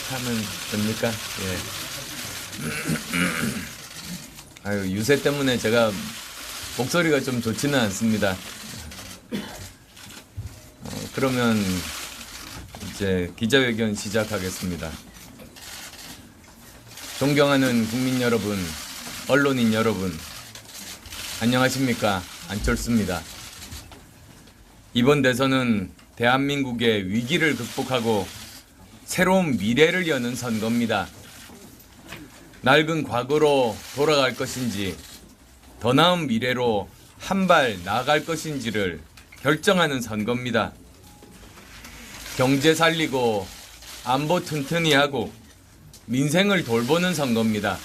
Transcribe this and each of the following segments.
예, 시작하면 됩니까? 예. 아유, 유세 때문에 제가 목소리가 좀 좋지는 않습니다. 어, 그러면 이제 기자회견 시작하겠습니다. 존경하는 국민 여러분, 언론인 여러분, 안녕하십니까? 안철수입니다. 이번 대선은 대한민국의 위기를 극복하고 새로운 미래를 여는 선거입니다. 낡은 과거로 돌아갈 것인지 더 나은 미래로 한 발 나아갈 것인지를 결정하는 선거입니다. 경제 살리고 안보 튼튼히 하고 민생을 돌보는 선거입니다.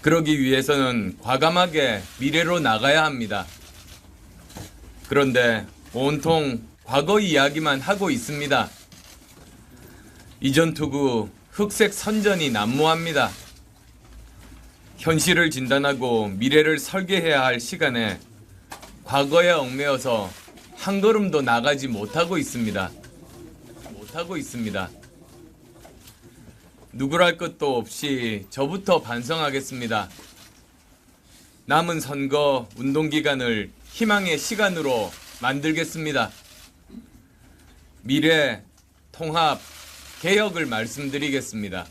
그러기 위해서는 과감하게 미래로 나가야 합니다. 그런데 온통 과거 이야기만 하고 있습니다. 이전 투구 흑색 선전이 난무합니다. 현실을 진단하고 미래를 설계해야 할 시간에 과거에 얽매여서 한 걸음도 나가지 못하고 있습니다. 못하고 있습니다. 누구랄 것도 없이 저부터 반성하겠습니다. 남은 선거 운동 기간을 희망의 시간으로 만들겠습니다. 미래, 통합, 개혁을 말씀드리겠습니다.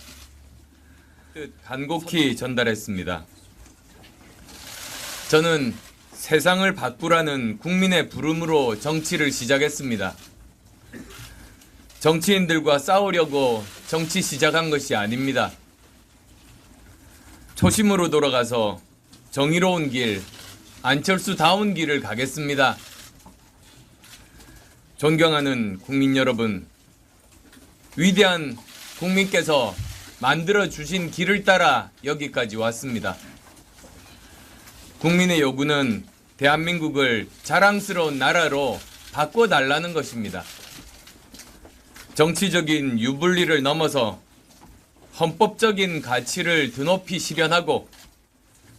뜻 간곡히 전달했습니다. 저는 세상을 바꾸라는 국민의 부름으로 정치를 시작했습니다. 정치인들과 싸우려고 정치 시작한 것이 아닙니다. 초심으로 돌아가서 정의로운 길, 안철수다운 길을 가겠습니다. 존경하는 국민 여러분, 위대한 국민께서 만들어 주신 길을 따라 여기까지 왔습니다. 국민의 요구는 대한민국을 자랑스러운 나라로 바꿔달라는 것입니다. 정치적인 유불리를 넘어서 헌법적인 가치를 드높이 실현하고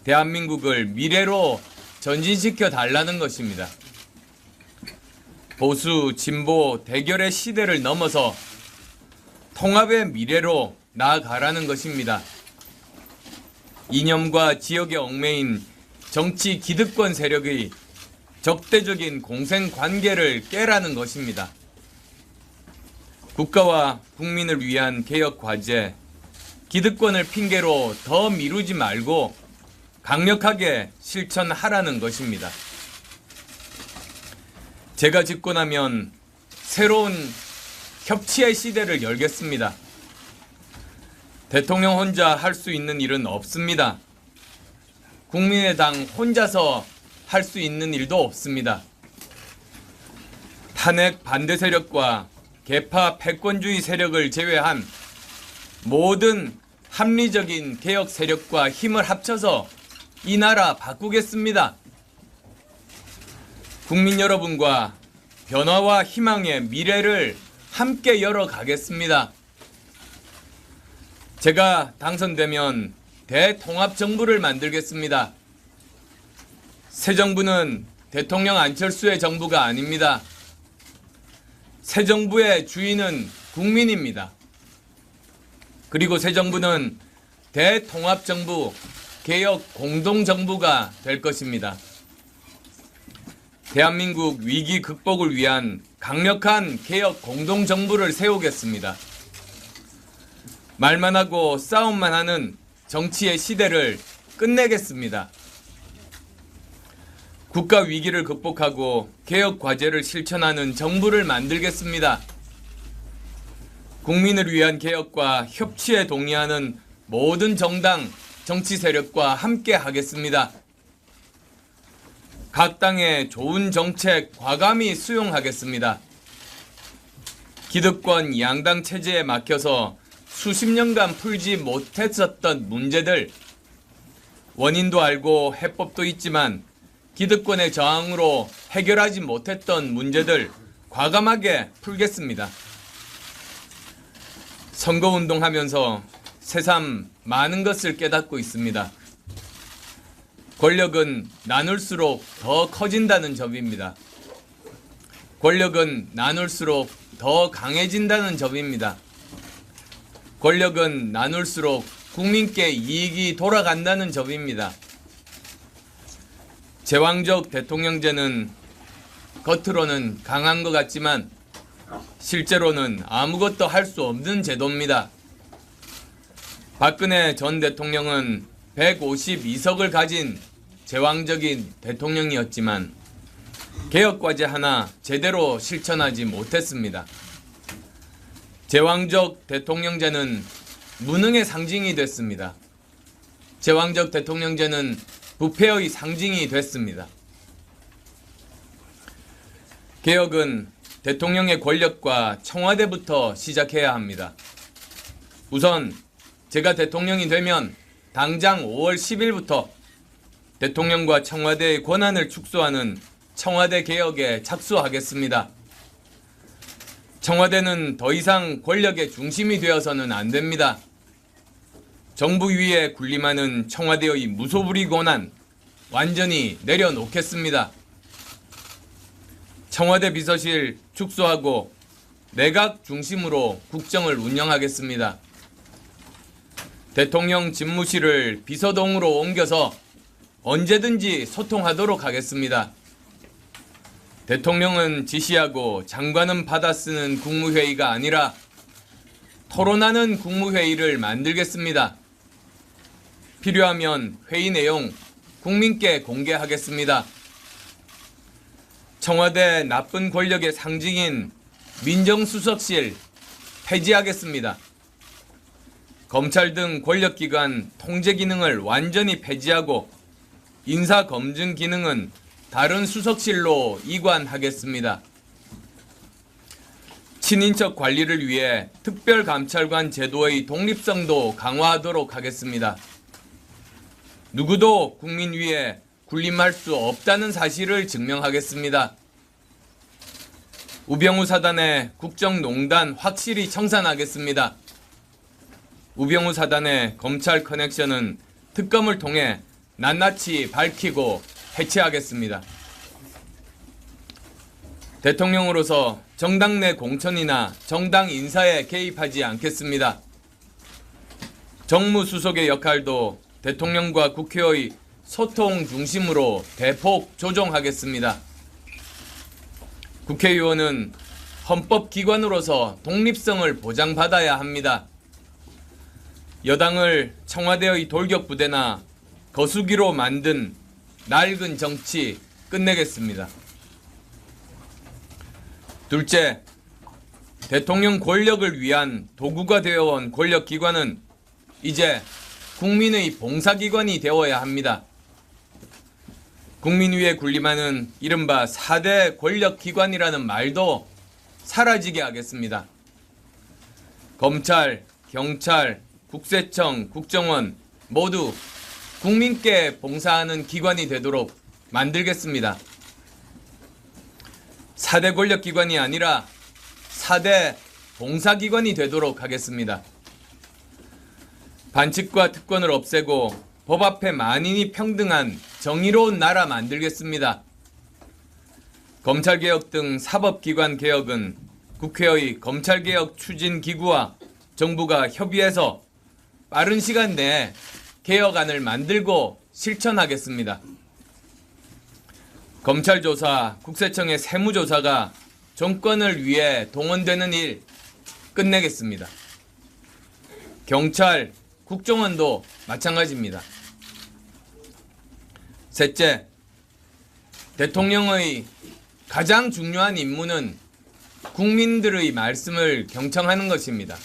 대한민국을 미래로 전진시켜 달라는 것입니다. 보수, 진보, 대결의 시대를 넘어서 통합의 미래로 나아가라는 것입니다. 이념과 지역의 얽매인 정치 기득권 세력의 적대적인 공생 관계를 깨라는 것입니다. 국가와 국민을 위한 개혁 과제, 기득권을 핑계로 더 미루지 말고 강력하게 실천하라는 것입니다. 제가 집고 나면 새로운 협치의 시대를 열겠습니다. 대통령 혼자 할 수 있는 일은 없습니다. 국민의당 혼자서 할 수 있는 일도 없습니다. 탄핵 반대 세력과 개파 패권주의 세력을 제외한 모든 합리적인 개혁 세력과 힘을 합쳐서 이 나라 바꾸겠습니다. 국민 여러분과 변화와 희망의 미래를 함께 열어가겠습니다. 제가 당선되면 대통합 정부를 만들겠습니다. 새 정부는 대통령 안철수의 정부가 아닙니다. 새 정부의 주인은 국민입니다. 그리고 새 정부는 대통합 정부, 개혁 공동 정부가 될 것입니다. 대한민국 위기 극복을 위한 강력한 개혁 공동 정부를 세우겠습니다. 말만 하고 싸움만 하는 정치의 시대를 끝내겠습니다. 국가 위기를 극복하고 개혁 과제를 실천하는 정부를 만들겠습니다. 국민을 위한 개혁과 협치에 동의하는 모든 정당, 정치 세력과 함께 하겠습니다. 각 당의 좋은 정책 과감히 수용하겠습니다. 기득권 양당 체제에 막혀서 수십 년간 풀지 못했었던 문제들 원인도 알고 해법도 있지만 기득권의 저항으로 해결하지 못했던 문제들 과감하게 풀겠습니다. 선거운동 하면서 새삼 많은 것을 깨닫고 있습니다. 권력은 나눌수록 더 커진다는 점입니다. 권력은 나눌수록 더 강해진다는 점입니다. 권력은 나눌수록 국민께 이익이 돌아간다는 점입니다. 제왕적 대통령제는 겉으로는 강한 것 같지만 실제로는 아무것도 할 수 없는 제도입니다. 박근혜 전 대통령은 152석을 가진 제왕적인 대통령이었지만 개혁과제 하나 제대로 실천하지 못했습니다. 제왕적 대통령제는 무능의 상징이 됐습니다. 제왕적 대통령제는 부패의 상징이 됐습니다. 개혁은 대통령의 권력과 청와대부터 시작해야 합니다. 우선 제가 대통령이 되면 당장 5월 10일부터 대통령과 청와대의 권한을 축소하는 청와대 개혁에 착수하겠습니다. 청와대는 더 이상 권력의 중심이 되어서는 안 됩니다. 정부 위에 군림하는 청와대의 무소불위 권한 완전히 내려놓겠습니다. 청와대 비서실 축소하고 내각 중심으로 국정을 운영하겠습니다. 대통령 집무실을 비서동으로 옮겨서 언제든지 소통하도록 하겠습니다. 대통령은 지시하고 장관은 받아 쓰는 국무회의가 아니라 토론하는 국무회의를 만들겠습니다. 필요하면 회의 내용 국민께 공개하겠습니다. 청와대 나쁜 권력의 상징인 민정수석실 폐지하겠습니다. 검찰 등 권력기관 통제 기능을 완전히 폐지하고 인사 검증 기능은 다른 수석실로 이관하겠습니다. 친인척 관리를 위해 특별감찰관 제도의 독립성도 강화하도록 하겠습니다. 누구도 국민 위에 군림할 수 없다는 사실을 증명하겠습니다. 우병우 사단의 국정농단 확실히 청산하겠습니다. 우병우 사단의 검찰 커넥션은 특검을 통해 낱낱이 밝히고 해체하겠습니다. 대통령으로서 정당 내 공천이나 정당 인사에 개입하지 않겠습니다. 정무수석의 역할도 대통령과 국회의 소통 중심으로 대폭 조정하겠습니다. 국회의원은 헌법기관으로서 독립성을 보장받아야 합니다. 여당을 청와대의 돌격 부대나 거수기로 만든 낡은 정치 끝내겠습니다. 둘째, 대통령 권력을 위한 도구가 되어온 권력기관은 이제 국민의 봉사기관이 되어야 합니다. 국민 위에 군림하는 이른바 4대 권력기관이라는 말도 사라지게 하겠습니다. 검찰, 경찰, 국세청, 국정원 모두 국민께 봉사하는 기관이 되도록 만들겠습니다. 4대 권력기관이 아니라 4대 봉사기관이 되도록 하겠습니다. 반칙과 특권을 없애고 법 앞에 만인이 평등한 정의로운 나라 만들겠습니다. 검찰개혁 등 사법기관 개혁은 국회의 검찰개혁 추진기구와 정부가 협의해서 빠른 시간 내에 개혁안을 만들고 실천하겠습니다. 검찰 조사, 국세청의 세무조사가 정권을 위해 동원되는 일 끝내겠습니다. 경찰, 국정원도 마찬가지입니다. 셋째, 대통령의 가장 중요한 임무는 국민들의 말씀을 경청하는 것입니다.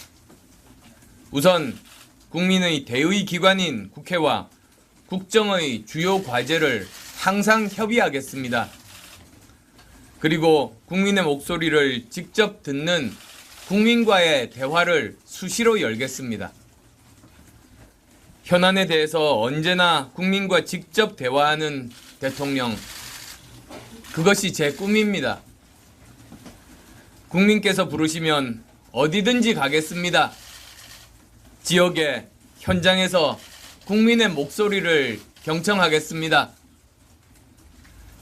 우선 국민의 대의 기관인 국회와 국정의 주요 과제를 항상 협의하겠습니다. 그리고 국민의 목소리를 직접 듣는 국민과의 대화를 수시로 열겠습니다. 현안에 대해서 언제나 국민과 직접 대화하는 대통령. 그것이 제 꿈입니다. 국민께서 부르시면 어디든지 가겠습니다. 지역의 현장에서 국민의 목소리를 경청하겠습니다.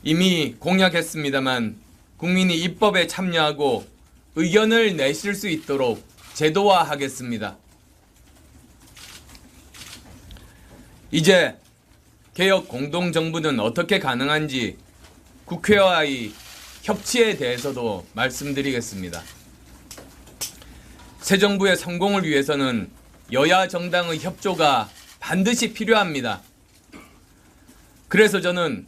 이미 공약했습니다만 국민이 입법에 참여하고 의견을 내실 수 있도록 제도화하겠습니다. 이제 개혁 공동정부는 어떻게 가능한지 국회와의 협치에 대해서도 말씀드리겠습니다. 새 정부의 성공을 위해서는 여야 정당의 협조가 반드시 필요합니다. 그래서 저는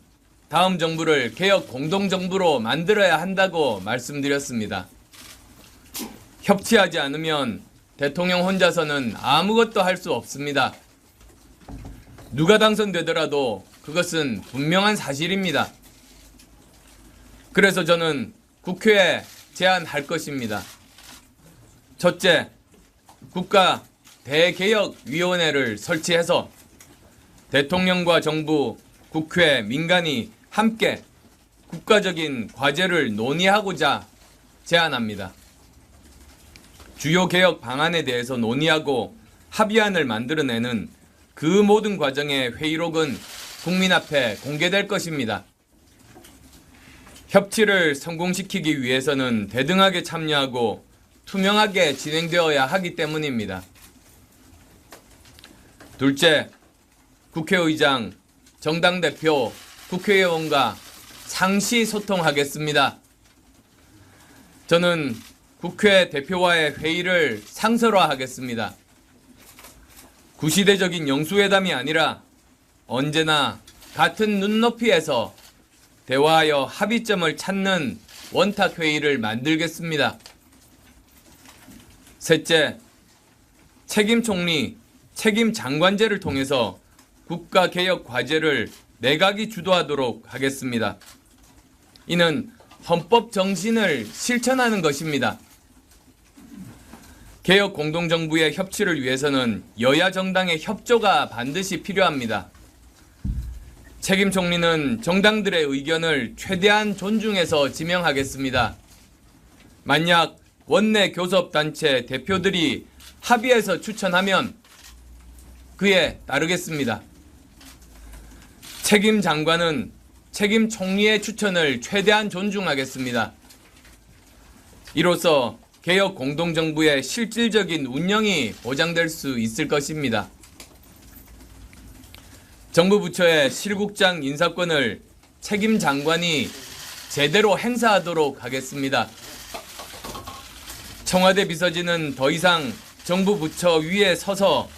다음 정부를 개혁 공동정부로 만들어야 한다고 말씀드렸습니다. 협치하지 않으면 대통령 혼자서는 아무것도 할 수 없습니다. 누가 당선되더라도 그것은 분명한 사실입니다. 그래서 저는 국회에 제안할 것입니다. 첫째, 국가 대개혁위원회를 설치해서 대통령과 정부, 국회, 민간이 함께 국가적인 과제를 논의하고자 제안합니다. 주요 개혁 방안에 대해서 논의하고 합의안을 만들어내는 그 모든 과정의 회의록은 국민 앞에 공개될 것입니다. 협치를 성공시키기 위해서는 대등하게 참여하고 투명하게 진행되어야 하기 때문입니다. 둘째, 국회의장, 정당 대표, 국회의원과 상시 소통하겠습니다. 저는 국회 대표와의 회의를 상설화하겠습니다. 구시대적인 영수회담이 아니라 언제나 같은 눈높이에서 대화하여 합의점을 찾는 원탁 회의를 만들겠습니다. 셋째, 책임 총리, 책임 장관제를 통해서 국가 개혁 과제를 내각이 주도하도록 하겠습니다. 이는 헌법 정신을 실천하는 것입니다. 개혁 공동정부의 협치를 위해서는 여야 정당의 협조가 반드시 필요합니다. 책임 총리는 정당들의 의견을 최대한 존중해서 지명하겠습니다. 만약 원내 교섭단체 대표들이 합의해서 추천하면 그에 따르겠습니다. 책임 장관은 책임 총리의 추천을 최대한 존중하겠습니다. 이로써 개혁 공동정부의 실질적인 운영이 보장될 수 있을 것입니다. 정부 부처의 실국장 인사권을 책임 장관이 제대로 행사하도록 하겠습니다. 청와대 비서진은 더 이상 정부 부처 위에 서서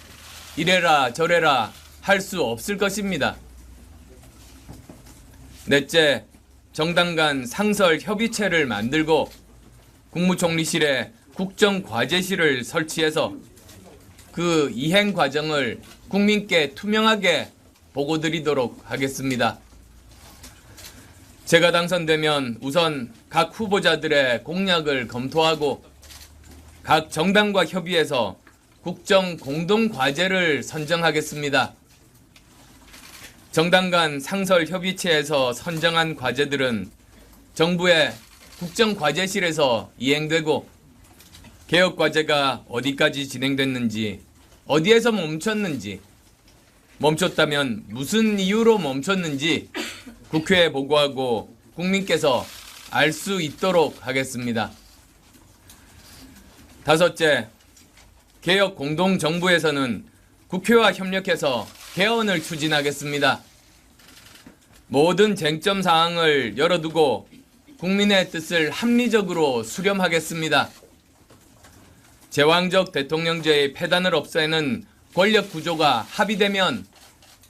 이래라 저래라 할 수 없을 것입니다. 넷째, 정당 간 상설 협의체를 만들고 국무총리실에 국정과제실을 설치해서 그 이행 과정을 국민께 투명하게 보고드리도록 하겠습니다. 제가 당선되면 우선 각 후보자들의 공약을 검토하고 각 정당과 협의해서 국정 공동 과제를 선정하겠습니다. 정당 간 상설 협의체에서 선정한 과제들은 정부의 국정과제실에서 이행되고 개혁 과제가 어디까지 진행됐는지, 어디에서 멈췄는지, 멈췄다면 무슨 이유로 멈췄는지 국회에 보고하고 국민께서 알 수 있도록 하겠습니다. 다섯째, 개혁 공동 정부에서는 국회와 협력해서 개헌을 추진하겠습니다. 모든 쟁점 사항을 열어두고 국민의 뜻을 합리적으로 수렴하겠습니다. 제왕적 대통령제의 폐단을 없애는 권력 구조가 합의되면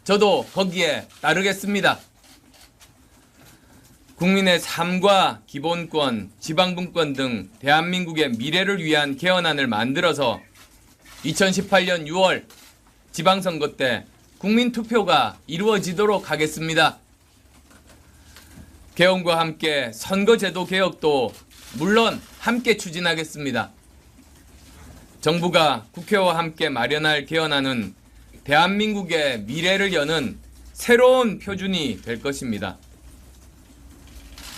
저도 거기에 따르겠습니다. 국민의 삶과 기본권, 지방분권 등 대한민국의 미래를 위한 개헌안을 만들어서 2018년 6월 지방선거 때 국민투표가 이루어지도록 하겠습니다. 개헌과 함께 선거제도 개혁도 물론 함께 추진하겠습니다. 정부가 국회와 함께 마련할 개헌안은 대한민국의 미래를 여는 새로운 표준이 될 것입니다.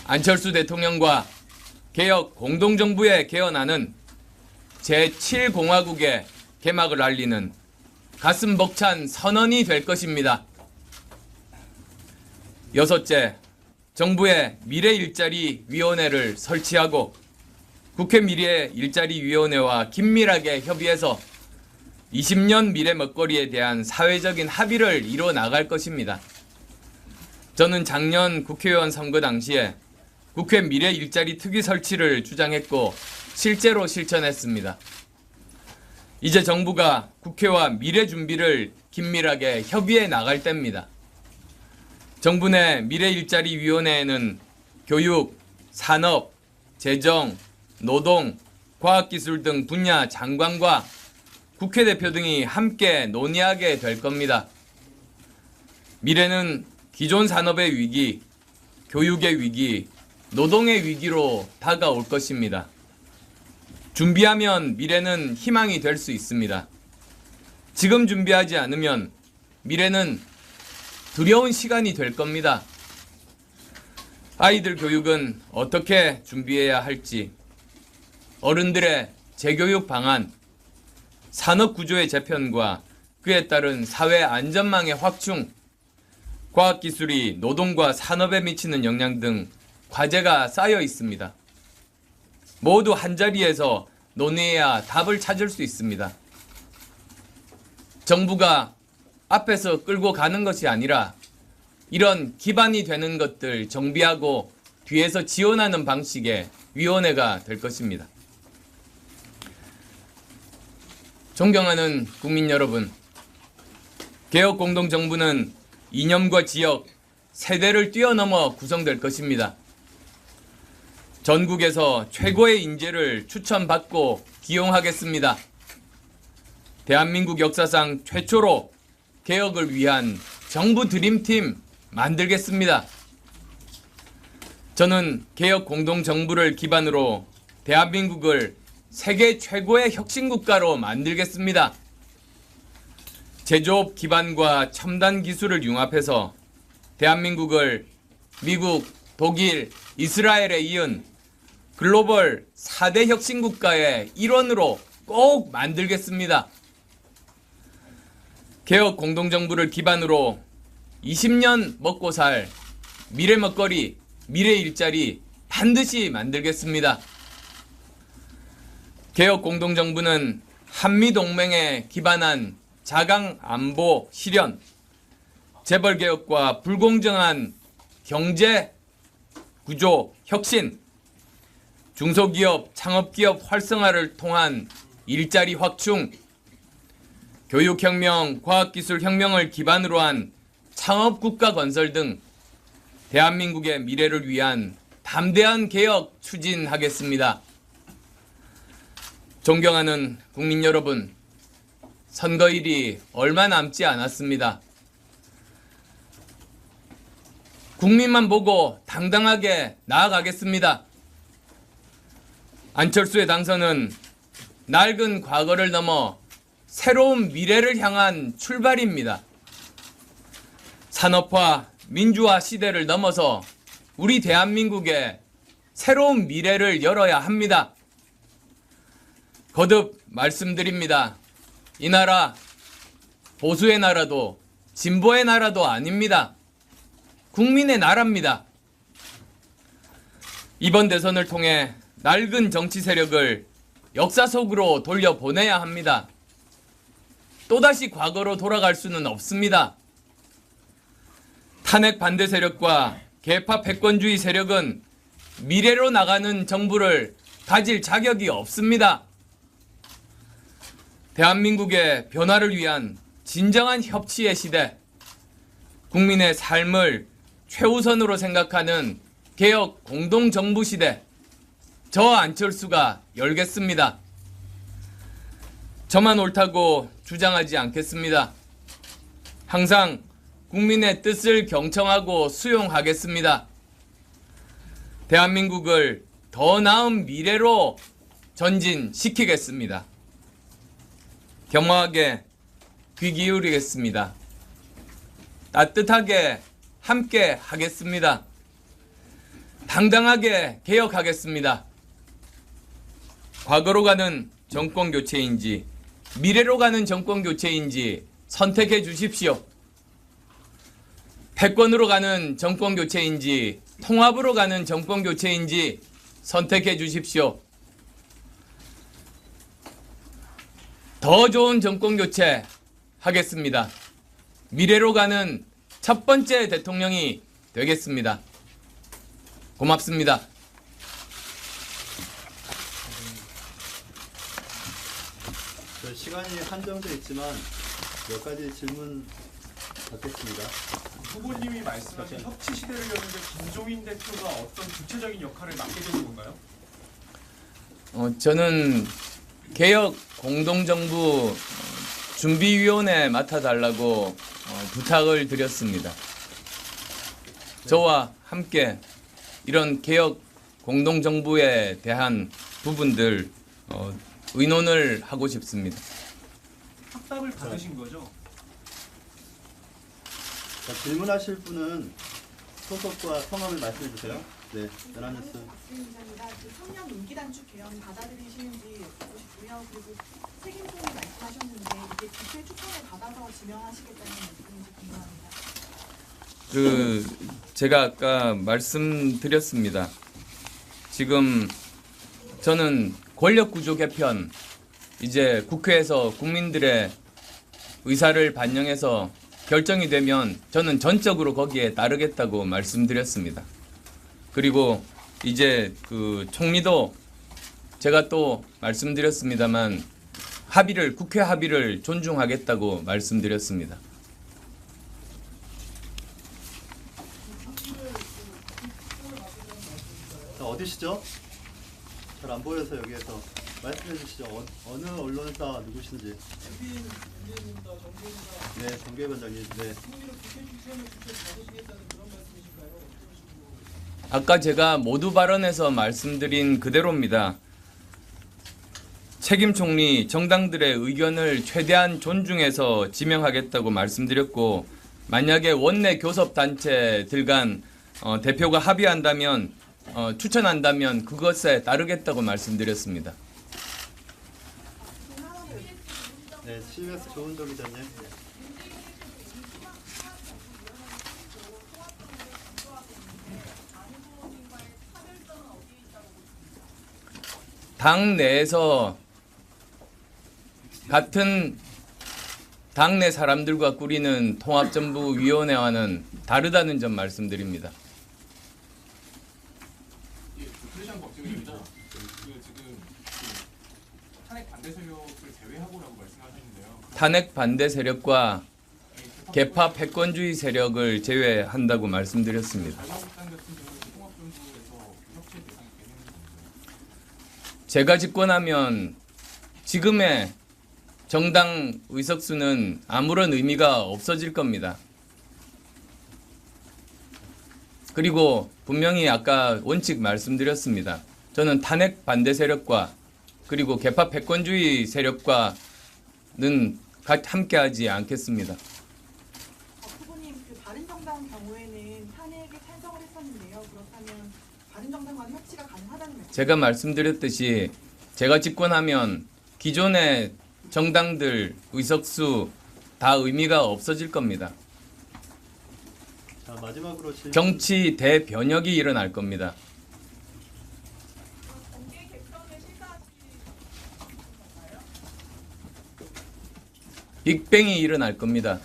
안철수 대통령과 개혁 공동정부의 개헌안은 제7공화국의 개막을 알리는 가슴 벅찬 선언이 될 것입니다. 여섯째, 정부의 미래 일자리 위원회를 설치하고 국회 미래 일자리 위원회와 긴밀하게 협의해서 20년 미래 먹거리에 대한 사회적인 합의를 이뤄 나갈 것입니다. 저는 작년 국회의원 선거 당시에 국회 미래 일자리 특위 설치를 주장했고 실제로 실천했습니다. 이제 정부가 국회와 미래 준비를 긴밀하게 협의해 나갈 때입니다. 정부 내 미래 일자리 위원회에는 교육, 산업, 재정, 노동, 과학기술 등 분야 장관과 국회 대표 등이 함께 논의하게 될 겁니다. 미래는 기존 산업의 위기, 교육의 위기, 노동의 위기로 다가올 것입니다. 준비하면 미래는 희망이 될 수 있습니다. 지금 준비하지 않으면 미래는 두려운 시간이 될 겁니다. 아이들 교육은 어떻게 준비해야 할지, 어른들의 재교육 방안, 산업 구조의 재편과 그에 따른 사회 안전망의 확충, 과학기술이 노동과 산업에 미치는 영향 등 과제가 쌓여 있습니다. 모두 한자리에서 논의해야 답을 찾을 수 있습니다. 정부가 앞에서 끌고 가는 것이 아니라 이런 기반이 되는 것들 정비하고 뒤에서 지원하는 방식의 위원회가 될 것입니다. 존경하는 국민 여러분, 개혁 공동정부는 이념과 지역, 세대를 뛰어넘어 구성될 것입니다. 전국에서 최고의 인재를 추천받고 기용하겠습니다. 대한민국 역사상 최초로 개혁을 위한 정부 드림팀 만들겠습니다. 저는 개혁 공동정부를 기반으로 대한민국을 세계 최고의 혁신국가로 만들겠습니다. 제조업 기반과 첨단 기술을 융합해서 대한민국을 미국, 독일, 이스라엘에 이은 글로벌 4대 혁신국가의 일원으로 꼭 만들겠습니다. 개혁 공동정부를 기반으로 20년 먹고 살 미래 먹거리, 미래 일자리 반드시 만들겠습니다. 개혁 공동정부는 한미 동맹에 기반한 자강 안보 실현, 재벌 개혁과 불공정한 경제 구조 혁신, 중소기업, 창업기업 활성화를 통한 일자리 확충, 교육혁명, 과학기술혁명을 기반으로 한 창업국가 건설 등 대한민국의 미래를 위한 담대한 개혁 추진하겠습니다. 존경하는 국민 여러분, 선거일이 얼마 남지 않았습니다. 국민만 보고 당당하게 나아가겠습니다. 안철수의 당선은 낡은 과거를 넘어 새로운 미래를 향한 출발입니다. 산업화, 민주화 시대를 넘어서 우리 대한민국의 새로운 미래를 열어야 합니다. 거듭 말씀드립니다. 이 나라 보수의 나라도 진보의 나라도 아닙니다. 국민의 나라입니다. 이번 대선을 통해 낡은 정치 세력을 역사 속으로 돌려보내야 합니다. 또다시 과거로 돌아갈 수는 없습니다. 탄핵 반대 세력과 개파 패권주의 세력은 미래로 나가는 정부를 가질 자격이 없습니다. 대한민국의 변화를 위한 진정한 협치의 시대, 국민의 삶을 최우선으로 생각하는 개혁 공동정부 시대, 저 안철수가 열겠습니다. 저만 옳다고 주장하지 않겠습니다. 항상 국민의 뜻을 경청하고 수용하겠습니다. 대한민국을 더 나은 미래로 전진시키겠습니다. 겸허하게 귀 기울이겠습니다. 따뜻하게 함께 하겠습니다. 당당하게 개혁하겠습니다. 과거로 가는 정권 교체인지 미래로 가는 정권 교체인지 선택해 주십시오. 패권으로 가는 정권 교체인지 통합으로 가는 정권 교체인지 선택해 주십시오. 더 좋은 정권 교체 하겠습니다. 미래로 가는 첫 번째 대통령이 되겠습니다. 고맙습니다. 저 시간이 한정돼 있지만 몇 가지 질문 받겠습니다. 후보님이 말씀하신 협치 시대를 여는데 김종인 대표가 어떤 구체적인 역할을 맡게 되는 건가요? 어, 저는 개혁 공동정부 어, 준비위원회 맡아달라고 어, 부탁을 드렸습니다. 저와 함께 이런 개혁 공동정부에 대한 부분들 어, 의논을 하고 싶습니다. 확답을 받으신 거죠? 자, 질문하실 분은 소속과 성함을 말씀해 주세요. 네, 연합뉴스. 박수인 기자입니다. 그 3년 임기 단축 개헌 받아들이시는지 묻고 싶고요. 그리고 책임통이 말씀하셨는데 이게 국회 추천을 받아서 지명하시겠다는 말씀인지 궁금합니다. 그 제가 아까 말씀드렸습니다. 지금 저는 권력 구조 개편 이제 국회에서 국민들의 의사를 반영해서 결정이 되면 저는 전적으로 거기에 따르겠다고 말씀드렸습니다. 그리고 이제 그 총리도 제가 또 말씀드렸습니다만 합의를 국회 합의를 존중하겠다고 말씀드렸습니다. 자, 어디시죠? 잘 안 보여서 여기에서 말씀해 주시죠. 어, 어느 언론사 누구신지. 네, 정계 위원장님. 네. 아까 제가 모두 발언에서 말씀드린 그대로입니다. 책임 총리 정당들의 의견을 최대한 존중해서 지명하겠다고 말씀드렸고 만약에 원내 교섭 단체들 간 어, 대표가 합의한다면 어, 추천한다면 그것에 따르겠다고 말씀드렸습니다. 네, CBS 조은정 기자님. 당 내에서 같은 당내 사람들과 꾸리는 통합정부위원회와는 다르다는 점 말씀드립니다. 예. 그 지금 그 탄핵 반대 세력을 제외하고라고 말씀하셨는데요. 탄핵 반대 세력과 개파 패권주의 세력을 제외한다고 말씀드렸습니다. 자유한국당 같은 경우는 통합정부에서 협치의 대상이 되는 건가요? 제가 집권하면 지금의 정당 의석수는 아무런 의미가 없어질 겁니다. 그리고 분명히 아까 원칙 말씀드렸습니다. 저는 탄핵 반대 세력과 그리고 개파 패권주의 세력과는 가- 함께하지 않겠습니다. 박 후보님, 그 바른정당 경우에는 탄핵에 찬성을 했었는데요. 그렇다면 바른정당과는 협치가 가능하다는 말씀. 제가 말씀드렸듯이 제가 집권하면 기존의 정당들 의석수 다 의미가 없어질 겁니다. 자, 마지막으로 질문. 정치 대변혁이 일어날 겁니다. 빅뱅이 일어날 겁니다.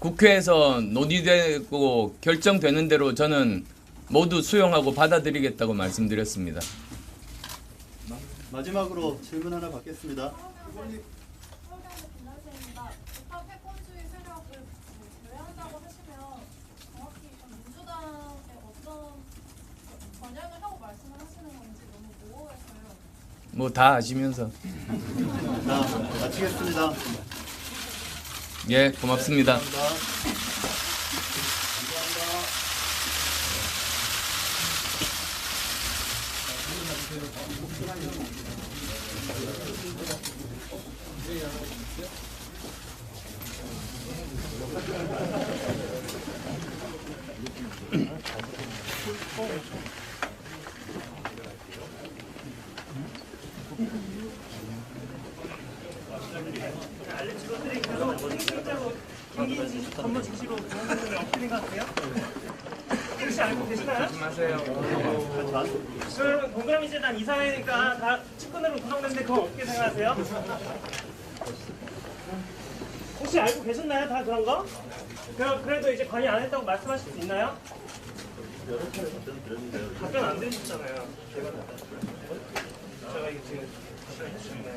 국회에서 논의되고 결정되는 대로 저는 모두 수용하고 받아들이겠다고 말씀드렸습니다. 마지막으로 질문 하나 받겠습니다. 뭐 다 아시면서 자, 마치겠습니다. 예, 고맙습니다. 감사합니다. 감사합니다. 생각하세요? 혹시 알고 계셨나요? 다 그런 거? 그, 그래도 이제 관여 안 했다고 말씀하실 수 있나요? 답변 안 드리셨잖아요. 제가 제가 이게 지금 답변 해주셨나요?